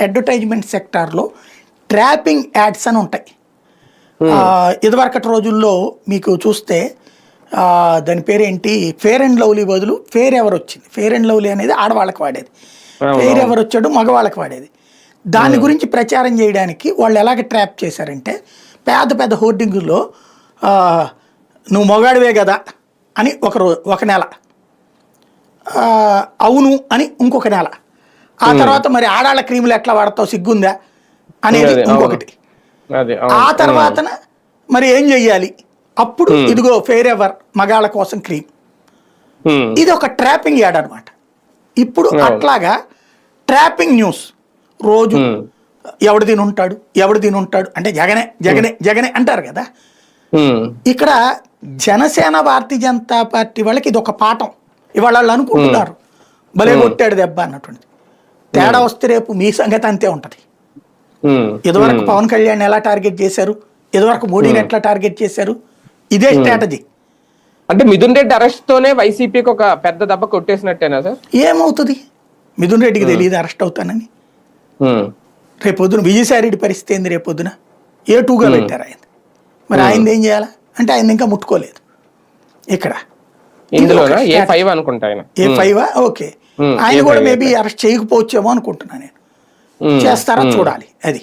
Advertisement సెక్టార్లో trapping ads అని ఉంటాయి. ఆ, ఇదివరకటి రోజుల్లో మీకు చూస్తే దాని పేరేంటి? ఫేర్ అండ్ లవ్లీ బదులు ఫేర్ ఎవరు వచ్చింది? ఫేర్ అండ్ లవ్లీ అనేది ఆడవాళ్ళకి వాడేది. ఫేర్ ఎవరు వచ్చాడు? మగవాళ్ళకి వాడేది. దాని గురించి ప్రచారం చేయడానికి వాళ్ళు ఎలాగ ట్రాప్ చేశారంటే పెద్ద పెద్ద హోర్డింగుల్లో నువ్వు మొగాడివే కదా అని ఒక రో ఒక నెల. అవును అని ఇంకొక నెల. ఆ తర్వాత మరి ఆడాళ్ళ క్రీములు ఎట్లా వాడతావు? సిగ్గుందా? అనేది. ఇంకొకటి. ఆ తర్వాత మరి ఏం చెయ్యాలి? అప్పుడు ఇదిగో ఫేర్ ఎవర్ మగాళ్ళ కోసం క్రీమ్. ఇది ఒక ట్రాపింగ్ యాడ్ అనమాట ఇప్పుడు అట్లాగా ట్రాపింగ్ న్యూస్. రోజు ఎవడు దీని ఉంటాడు ఎవడు దీని ఉంటాడు అంటే జగనే జగనే జగనే అంటారు కదా? ఇక్కడ జనసేన భారతీయ జనతా పార్టీ వాళ్ళకి ఇది ఒక పాఠం. ఇవాళ వాళ్ళు అనుకుంటున్నారు. భలే కొట్టాడు దెబ్బ అన్నటువంటిది తేడా వస్తే రేపు మీ సంగతి అంతే ఉంటది. ఇదివరకు పవన్ కళ్యాణ్ ఎలా టార్గెట్ చేశారు? ఇదివరకు మోడీని ఎట్లా టార్గెట్ చేశారు? ఇదే స్ట్రాటజీ. అంటే మిథున్ రెడ్డి అరెస్ట్ తోనే వైసీపీకి ఒక పెద్ద దెబ్బ కొట్టేసినట్టేనా సార్? ఏమవుతుంది? మిథున్ రెడ్డికి తెలియదు అరెస్ట్ అవుతానని. రేపొద్దున విజయసాయి రెడ్డి పరిస్థితి ఏంది రేపొద్దున? ఏ టూగా పెట్టారు ఆయన? మరి ఆయన ఏం చేయాలా? అంటే ఆయన ఇంకా ముట్టుకోలేదు. ఇక్కడ. ఏ ఫైవ్ అనుకుంటా ఏ ఫైవ్? ఓకే. ఆయన A5, కూడా A5. మేబీ అరెస్ట్ చేయకపోవచ్చేమో అనుకుంటున్నా నేను. చేస్తారా చూడాలి అది